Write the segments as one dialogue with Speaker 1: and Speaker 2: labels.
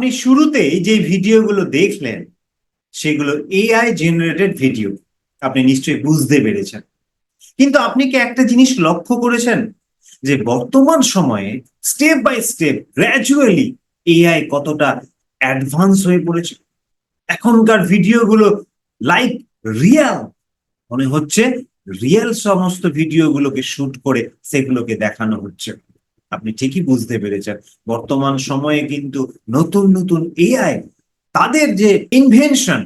Speaker 1: আপনি শুরুতেই যে ভিডিওগুলো দেখলেন, সেগুলো এআই জেনারেটেড ভিডিও আপনি নিশ্চয়ই বুঝতে পেরেছেন। কিন্তু আপনি কি একটা জিনিস লক্ষ্য করেছেন? যে বর্তমান সময়ে step by step gradually AI কতটা অ্যাডভান্স হয়ে পড়েছে? এখনকার ভিডিওগুলো লাইক রিয়াল মনে হচ্ছে রিয়েল সমস্ত ভিডিওগুলোকে শুট করে সেগুলোকে দেখানো হচ্ছে। আপনি ঠিকই বুঝতে পেরেছেন। বর্তমান সময়ে কিন্তু নতুন নতুন এআই তাদের যে ইনভেনশন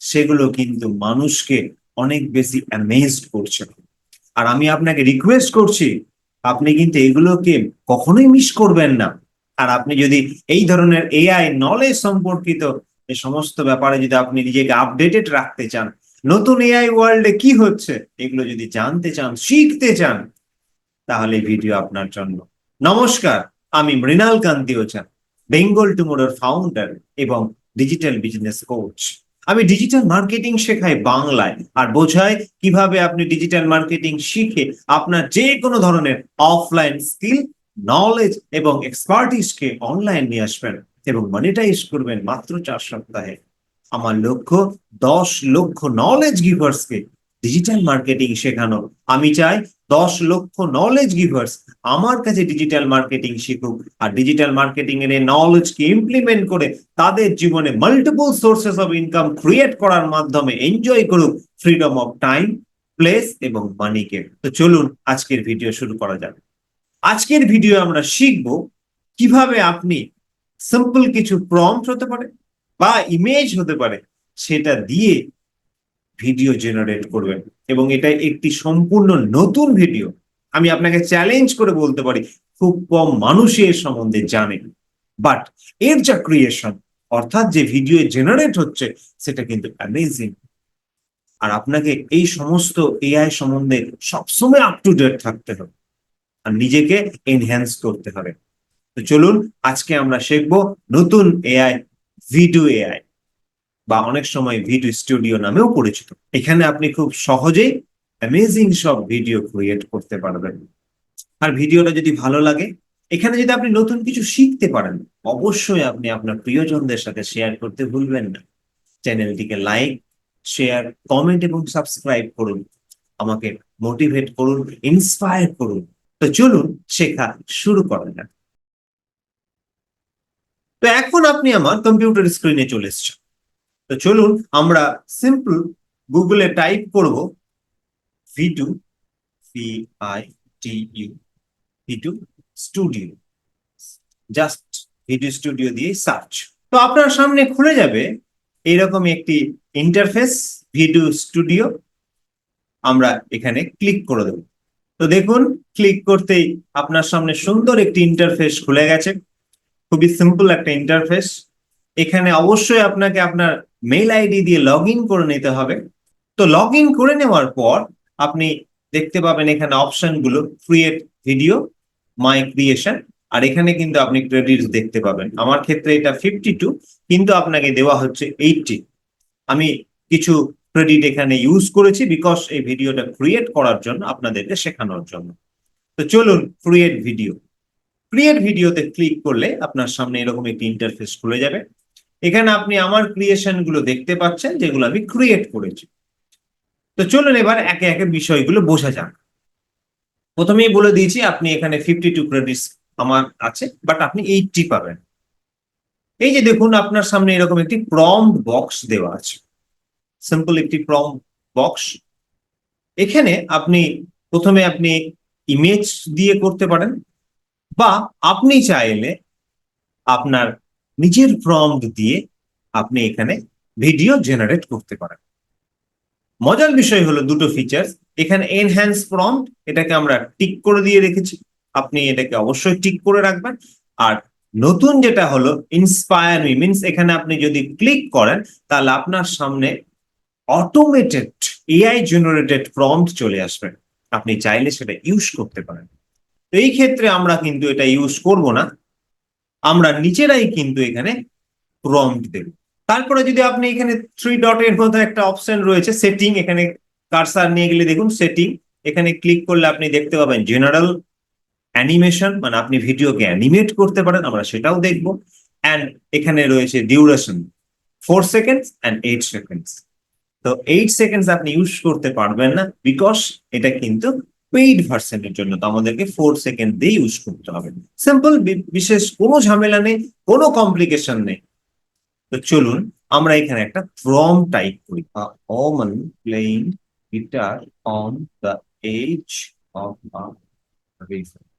Speaker 1: সেগুলো কিন্তু মানুষকে অনেক বেশি অ্যামেজড করছে। আর আমি আপনাকে রিকোয়েস্ট করছি, আপনি কিন্তু এগুলোকে কখনোই মিস করবেন না। আর আপনি যদি এই ধরনের এআই নলেজ সম্পর্কিত সমস্ত ব্যাপারে যদি আপনি নিজেকে আপডেটেড রাখতে চান, নতুন এআই ওয়ার্ল্ডে কি হচ্ছে, এগুলো যদি জানতে চান, শিখতে চান, তাহলে ভিডিও আপনার জন্য নমস্কার, আমি মৃণাল কান্তি ওচা বেঙ্গল টুমোরোর ফাউন্ডার এবং ডিজিটাল বিজনেস কোচ আমি ডিজিটাল মার্কেটিং শেখাই বাংলায় আর বোঝাই কীভাবে আপনি ডিজিটাল মার্কেটিং শিখে আপনার যে কোনো ধরনের অফলাইন স্কিল নলেজ এবং এক্সপার্টিসকে অনলাইন নিয়ে আসবেন এবং মনিটাইজ করবেন মাত্র চার সপ্তাহে। আমার লক্ষ্য, দশ লক্ষ নলেজ গিভার্সকে ডিজিটাল মার্কেটিং শেখানো। আমি চাই দশ লক্ষ নলেজ গিভার্স আমার কাছে ডিজিটাল মার্কেটিং শিখুক। আর ডিজিটাল মার্কেটিং এর নলেজকে ইমপ্লিমেন্ট করে তাদের জীবনে multiple sources of income create করার মাধ্যমে এনজয় করুক ফ্রিডম অফ টাইম প্লেস এবং মানিকে তো চলুন আজকের ভিডিও শুরু করা যাবে আজকের ভিডিও আমরা শিখব কীভাবে আপনি সিম্পল কিছু প্রম্পট হতে পারে বা ইমেজ হতে পারে, সেটা দিয়ে ভিডিও জেনারেট করবেন। এবং এটা একটি সম্পূর্ণ নতুন ভিডিও আমি আপনাকে চ্যালেঞ্জ করে বলতে পারি, খুব কম মানুষই এর সম্বন্ধে জানে। বাট এর যা ক্রিয়েশন অর্থাৎ যে ভিডিও জেনারেট হচ্ছে, সেটা কিন্তু অ্যামেজিং আর আপনাকে এই সমস্ত এআই সম্বন্ধে সবসময় আপ টু ডেট থাকতে হবে। আর নিজেকে এনহ্যান্স করতে হবে। তো চলুন, আজকে আমরা শিখব নতুন এআই ভিডিও এআই বা অনেক সময় ভিডিও স্টুডিও নামেও পরিচিত। এখানে আপনি খুব সহজেই অ্যামেজিং সব ভিডিও ক্রিয়েট করতে পারবেন। আর ভিডিওটা যদি ভালো লাগে, এখানে যদি আপনি নতুন কিছু শিখতে পারেন, অবশ্যই আপনি আপনার প্রিয়জনদের সাথে শেয়ার করতে ভুলবেন না। চ্যানেলটিকে লাইক শেয়ার কমেন্ট এবং সাবস্ক্রাইব করুন। আমাকে মোটিভেট করুন ইন্সপায়ার করুন। তো চলুন, শেখা শুরু করা যাক। তো এখন আপনি আমার কম্পিউটার স্ক্রিনে চলে এসছেন। তো চলুন আমরা সিম্পল গুগলে টাইপ করব V I T U Vidu studio just video studio দিয়ে সার্চ তো আপনার সামনে খুলে যাবে এইরকম একটি ইন্টারফেস ভিডিও স্টুডিও আমরা এখানে ক্লিক করে দেব। তো দেখুন ক্লিক করতেই আপনার সামনে সুন্দর একটি ইন্টারফেস খুলে গেছে। খুবই সিম্পল একটা ইন্টারফেস এখানে অবশ্যই আপনাকে আপনার মেল আইডি দিয়ে লগ ইন করে নিতে হবে। তো লগ ইন করে নেওয়ার পর আপনি দেখতে পাবেন এখানে অপশনগুলো ক্রিয়েট ভিডিও মাই ক্রিয়েশন আর এখানে কিন্তু আপনি ক্রেডিটস দেখতে পাবেন। আমার ক্ষেত্রে এটা ফিফটি টু কিন্তু আপনাকে দেওয়া হচ্ছে এইটটি আমি কিছু ক্রেডিট এখানে ইউজ করেছি বিকজ এই ভিডিওটা ক্রিয়েট করার জন্য আপনাদেরকে শেখানোর জন্য। তো চলুন ক্রিয়েট ভিডিও ক্রিয়েট ভিডিওতে ক্লিক করলে আপনার সামনে এরকম একটি ইন্টারফেস খুলে যাবে। এখানে আপনি আমার ক্রিয়েশনগুলো দেখতে পাচ্ছেন, যেগুলো আমি ক্রিয়েট করেছি। তো চলুন এবার একে একে বিষয়গুলো বোঝা যাক। প্রথমেই বলে দিয়েছি, আপনি এখানে ফিফটি টু ক্রেডিটস আমার আছে বাট আপনি এইটটি পাবেন। এই যে দেখুন, আপনার সামনে এরকম একটি প্রম্পট বক্স দেওয়া আছে। সিম্পল একটি প্রম্পট বক্স এখানে আপনি প্রথমে আপনি ইমেজ দিয়ে করতে পারেন, বা আপনি চাইলে আপনার নিজের প্রম্পট দিয়ে আপনি এখানে ভিডিও জেনারেট করতে পারেন। মজার বিষয় হলো দুটো ফিচার্স এখানে এনহ্যান্স প্রম্পট এটাকে আমরা টিক করে দিয়ে রেখেছি। আপনি এটাকে অবশ্যই টিক করে রাখবেন। আর নতুন যেটা হলো ইন্সপায়ার মি মিনস এখানে আপনি যদি ক্লিক করেন, তাহলে আপনার সামনে অটোমেটেড এআই জেনারেটেড প্রম্পট চলে আসবে। আপনি চাইলে সেটা ইউজ করতে পারেন। এই ক্ষেত্রে আমরা কিন্তু এটা ইউজ করব না। আমরা নিজেরাই কিন্তু এখানে প্রম্পট দেব। তারপরে যদি আপনি এখানে থ্রি ডট এর মধ্যে একটা অপশন রয়েছে সেটিং এখানে কারসার নিয়ে গেলে দেখুন সেটিং এখানে ক্লিক করলে আপনি দেখতে পাবেন জেনারেল অ্যানিমেশন মানে আপনি ভিডিওকে অ্যানিমেট করতে পারেন, আমরা সেটাও দেখব। অ্যান্ড এখানে রয়েছে duration four seconds and eight seconds তো এইট সেকেন্ডস আপনি ইউজ করতে পারবেন না বিকজ এটা কিন্তু পেইড ভার্সনের জন্য তো আমাদেরকে ফোর সেকেন্ড দিয়ে ইউজ করতে হবে। সিম্পল বিশেষ কোনো ঝামেলা নেই, কোনো কমপ্লিকেশন নেই। তো চলুন, আমরা এখানে একটা প্রম টাইপ করি। A woman playing guitar on the edge of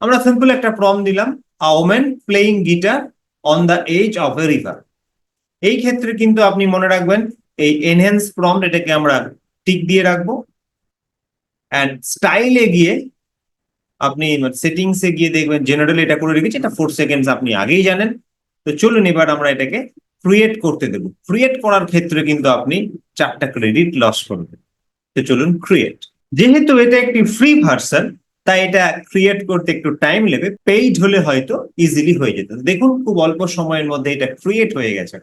Speaker 1: আমরা সিম্পল একটা প্রম দিলাম a woman playing guitar on the edge of a river এই ক্ষেত্রে কিন্তু আপনি মনে রাখবেন, এই এনহেন্স প্রম্পট এটাকে আমরা টিক দিয়ে রাখব। অ্যান্ড স্টাইলে গিয়ে আপনি সেটিংস এ গিয়ে দেখবেন জেনারেল এটা করে রেখেছি, এটা ফোর সেকেন্ডস আপনি আগেই জানেন। তো চলুন এবার আমরা এটাকে ক্রিয়েট করতে দেব। ক্রিয়েট করার ক্ষেত্রে কিন্তু আপনি চারটা ক্রেডিট লস করবেন। তো চলুন ক্রিয়েট যেহেতু এটা একটি ফ্রি ভার্সন তাই এটা ক্রিয়েট করতে একটু টাইম নেবে। পেইড হলে হয়তো ইজিলি হয়ে যেত। দেখুন খুব অল্প সময়ের মধ্যে এটা ক্রিয়েট হয়ে গেছে।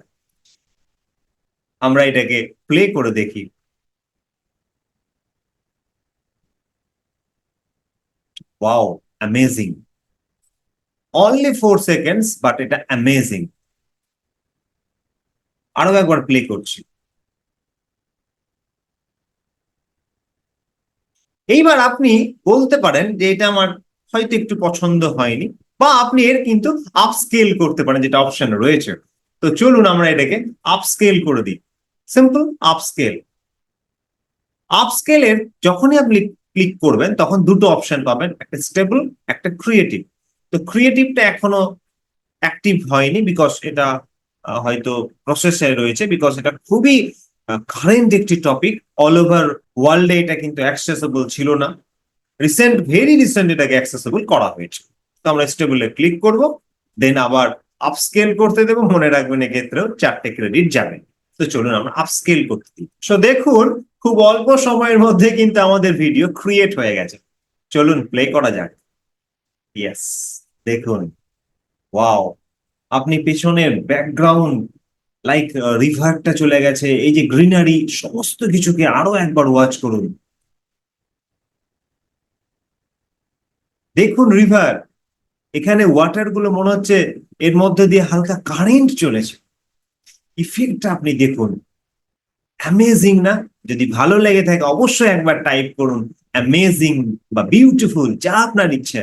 Speaker 1: আমরা এটাকে প্লে করে দেখি। Wow amazing only four seconds but এটা অ্যামেজিং আরও একবার প্লে করছি। এইবার আপনি বলতে পারেন যে এটা আমার হয়তো একটু পছন্দ হয়নি, বা আপনি এর কিন্তু আপস্কেল করতে পারেন, যেটা অপশন রয়েছে। তো চলুন আমরা এটাকে আপস্কেল করে দিই। সিম্পল আপস্কেল আপস্কেলের যখনই আপনি ক্লিক করবেন, তখন দুটো অপশন পাবেন, একটা স্টেবল একটা ক্রিয়েটিভ তো ক্রিয়েটিভটা এখনও অ্যাক্টিভ হয়নি বিকজ এটা হয়তো প্রসেসে রয়েছে বিকজ এটা খুবই কারেন্ট একটি টপিক অল ওভার ওয়ার্ল্ডে এটা কিন্তু অ্যাক্সেসেবল ছিল না। রিসেন্ট ভেরি রিসেন্ট এটাকে অ্যাক্সেসেবল করা হয়েছে। তো আমরা স্টেবলে ক্লিক করব দেন আবার আপস্কেল করতে দেবো। মনে রাখবেন এক্ষেত্রেও চারটে ক্রেডিট যাবে। তো চলুন আমরা আপস্কেল করতে দিই। সো দেখুন খুব অল্প সময়ের মধ্যে কিন্তু আমাদের ভিডিও ক্রিয়েট হয়ে গেছে। চলুন প্লে করা যাক। ইয়েস দেখুন। ওয়াও আপনি পেছনের ব্যাকগ্রাউন্ড লাইক রিভারটা চলে গেছে, এই যে গ্রিনারি সমস্ত কিছুকে আরও একবার ওয়াচ করুন। দেখুন রিভার এখানে ওয়াটারগুলো মনে হচ্ছে এর মধ্যে দিয়ে হালকা কারেন্ট চলেছে। ইফেক্টটা আপনি দেখুন। অ্যামেজিং না? যদি ভালো লেগে থাকে, অবশ্যই একবার টাইপ করুন। অ্যামেজিং বা বিউটিফুল যা আপনার ইচ্ছে।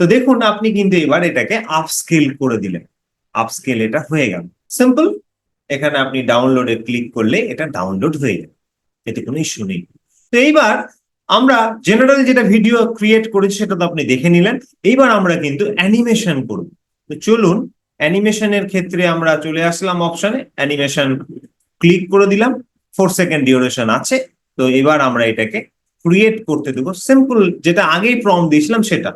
Speaker 1: তো দেখুন, আপনি কিন্তু এবার এটাকে আপস্কেল করে দিলেন। আপস্কেল এটা হয়ে গেল। সিম্পল এখানে আপনি ডাউনলোডে ক্লিক করলে এটা ডাউনলোড হয়ে যাবে। এতে কোনো ইস্যু নেই তো এইবার আমরা জেনারেল যেটা ভিডিও ক্রিয়েট করেছি, সেটা তো আপনি দেখে নিলেন। এইবার আমরা কিন্তু অ্যানিমেশন করব। তো চলুন অ্যানিমেশনের ক্ষেত্রে আমরা চলে আসলাম অপশনে অ্যানিমেশন ক্লিক করে দিলাম। ফোর সেকেন্ড ডিউরেশন আছে, তো এবার আমরা এটাকে ক্রিয়েট করতে দেবো। সিম্পল যেটা আগেই প্রম দিয়েছিলাম সেটা।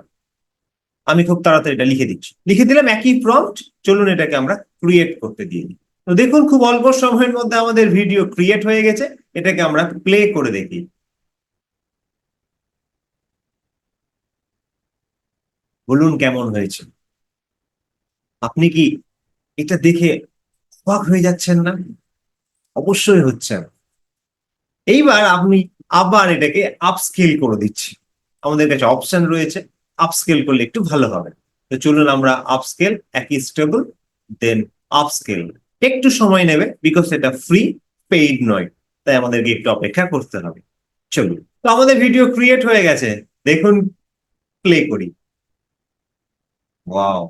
Speaker 1: আমি খুব তাড়াতাড়ি এটা লিখে দিচ্ছি। লিখে দিলাম একই প্রম্পট চলুন এটাকে আমরা ক্রিয়েট করতে দিয়ে দিই। তো দেখুন খুব অল্প সময়ের মধ্যে আমাদের ভিডিও ক্রিয়েট হয়ে গেছে, এটাকে আমরা প্লে করে দেখি। বলুন কেমন হয়েছে। আপনি কি এটা দেখে অবাক হয়ে যাচ্ছেন না? অবশ্যই হচ্ছে। না এইবার আপনি আবার এটাকে আপস্কেল করে দিচ্ছি। আমাদের কাছে অপশন রয়েছে আপস্কেল করলে একটু ভালো হবে। তো চলুন আমরা আপস্কেল একই স্টেবল দেন আপস্কেল একটু সময় নেবে বিকজ এটা ফ্রি পেইড নয়। তাই আমাদেরকে একটু অপেক্ষা করতে হবে। চলুন। তো আমাদের ভিডিও ক্রিয়েট হয়ে গেছে। দেখুন প্লে করি। Wow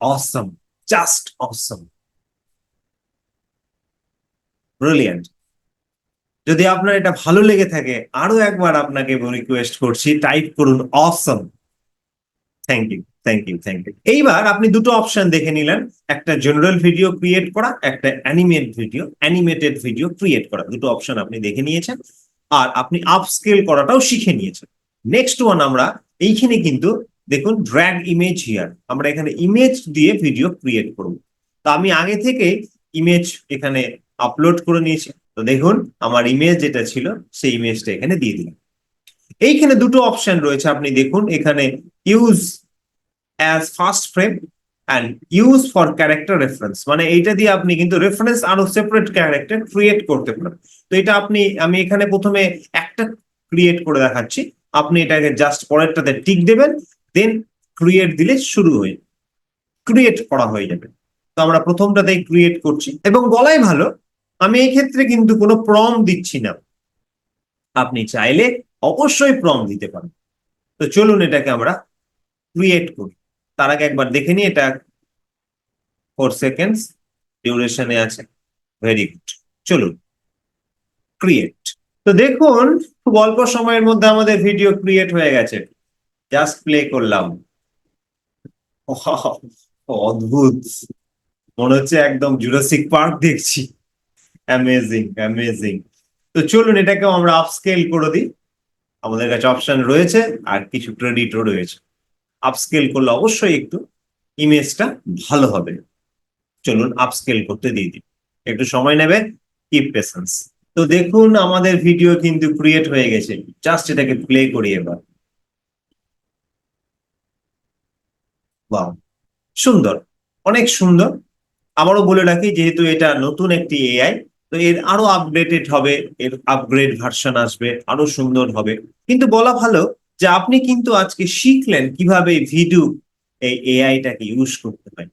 Speaker 1: awesome! Just awesome. Brilliant যদি আপনার এটা ভালো লেগে থাকে, আরও একবার আপনাকে রিকোয়েস্ট করছি টাইপ করুন awesome thank you thank you thank you এইবার আপনি দুটো অপশন দেখে নিলেন, একটা জেনারেল ভিডিও ক্রিয়েট করা, একটা animate video animated video create করা। দুটো অপশন আপনি দেখে নিয়েছেন, আর আপনি আপস্কেল করাটাও শিখে নিয়েছেন। নেক্সট ওয়ান আমরা, এইখানে কিন্তু দেখুন ড্র্যাগ ইমেজ হিয়ার আমরা এখানে ইমেজ দিয়ে ভিডিও ক্রিয়েট করব। তো আমি আগে থেকে ইমেজ এখানে আপলোড করে নিয়েছি। তো দেখুন, আমার ইমেজ যেটা ছিল, সেই ইমেজটা এখানে দিয়ে দিলাম। এইখানে দুটো অপশন রয়েছে। আপনি দেখুন, এখানে use as first frame and use for character reference মানে এইটা দিয়ে আপনি কিন্তু রেফারেন্স আরও সেপারেট ক্যারেক্টার ক্রিয়েট করতে পারেন। তো এটা আপনি, আমি এখানে প্রথমে একটা ক্রিয়েট করে দেখাচ্ছি। আপনি এটাকে জাস্ট পরেরটাতে টিক দেবেন। দেন ক্রিয়েট দিলে শুরু হয়ে ক্রিয়েট করা হয়ে যাবে। তো আমরা প্রথমটাতেই ক্রিয়েট করছি। এবং বলাই ভালো, আমি এই ক্ষেত্রে কিন্তু কোনো প্রম দিচ্ছি না। আপনি চাইলে অবশ্যই প্রম দিতে পারেন। তো চলুন এটাকে আমরা ক্রিয়েট করি। তার আগে একবার দেখে নিই, এটা ফোর সেকেন্ডস ডিউরেশনে আছে। ভেরি গুড চলুন। ক্রিয়েট তো দেখুন, খুব অল্প সময়ের মধ্যে আমাদের ভিডিও ক্রিয়েট হয়ে গেছে। জাস্ট প্লে করলাম। অদ্ভুত। মনে হচ্ছে একদম জুরাসিক পার্ক দেখছি। অ্যামেজিং অ্যামেজিং তো চলুন, এটাকেও আমরা আপস্কেল করে দিই। আমাদের কাছে অপশন রয়েছে আর কিছু ক্রেডিটও রয়েছে। আপস্কেল করলে অবশ্যই একটু ইমেজটা ভালো হবে। চলুন আপস্কেল করতে দিয়ে দিই। একটু সময় নেবে? কিপ পেশেন্স তো দেখুন, আমাদের ভিডিও কিন্তু ক্রিয়েট হয়ে গেছে। জাস্ট এটাকে প্লে করি এবার। বাহ। সুন্দর, অনেক সুন্দর। আবারও বলে রাখি, যেহেতু এটা নতুন একটি এআই তো এর আরও আপডেটেড হবে, এর আপগ্রেড ভার্সন আসবে, আরও সুন্দর হবে। কিন্তু বলা ভালো যে আপনি কিন্তু আজকে শিখলেন কীভাবে ভিডিও এই এআইটাকে ইউজ করতে হয়।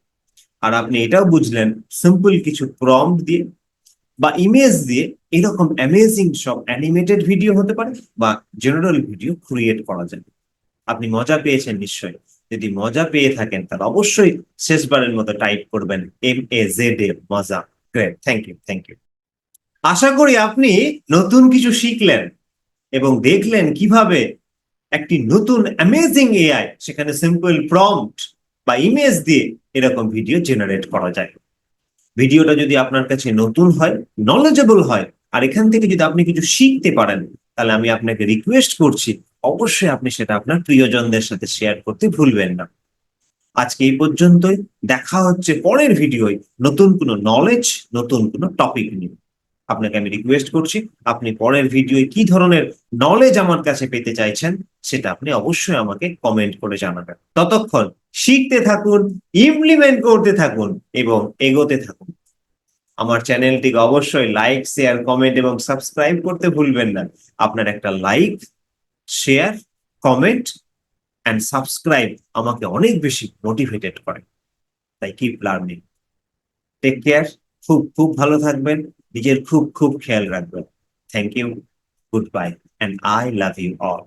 Speaker 1: আর আপনি এটাও বুঝলেন সিম্পল কিছু প্রম্পট দিয়ে বা ইমেজ দিয়ে এরকম অ্যামেজিং সব অ্যানিমেটেড ভিডিও হতে পারে বা জেনারেল ভিডিও ক্রিয়েট করা যায় আপনি মজা পেয়েছেন নিশ্চয়ই। যদি মজা পেয়ে থাকেন, তাহলে অবশ্যই শেষবারের মতো টাইপ করবেন এম এ জেড এ মজা। Great thank you thank you আশা করি আপনি নতুন কিছু শিখলেন এবং দেখলেন কীভাবে একটি নতুন অ্যামেজিং এআই সেখানে সিম্পল প্রম্পট বা ইমেজ দিয়ে এরকম ভিডিও জেনারেট করা যায়। ভিডিওটা যদি আপনার কাছে নতুন হয় নলেজেবল হয়, আর এখান থেকে যদি আপনি কিছু শিখতে পারেন, তাহলে আমি আপনাকে রিকোয়েস্ট করছি অবশ্যই আপনি সেটা আপনার প্রিয়জনদের সাথে শেয়ার করতে ভুলবেন না। আজকে এই পর্যন্তই। দেখা হচ্ছে পরের ভিডিওয়। নতুন কোনো নলেজ নতুন কোনো টপিক নিয়ে। আপনাকে আমি রিকোয়েস্ট করছি, আপনি পরের ভিডিওয় কি ধরনের নলেজ আমার কাছে পেতে চাইছেন, সেটা আপনি অবশ্যই আমাকে কমেন্ট করে জানাবেন। ততক্ষণ শিখতে থাকুন ইমপ্লিমেন্ট করতে থাকুন এবং এগোতে থাকুন। আমার চ্যানেলটিকে অবশ্যই লাইক শেয়ার কমেন্ট এবং সাবস্ক্রাইব করতে ভুলবেন না। আপনার একটা like share comment and subscribe আমাকে অনেক বেশি মোটিভেটেড করে। তাই কিপ লার্নিং টেক কেয়ার খুব খুব ভালো থাকবেন, নিজের খুব খুব খেয়াল রাখবেন। Thank you good bye and I love you all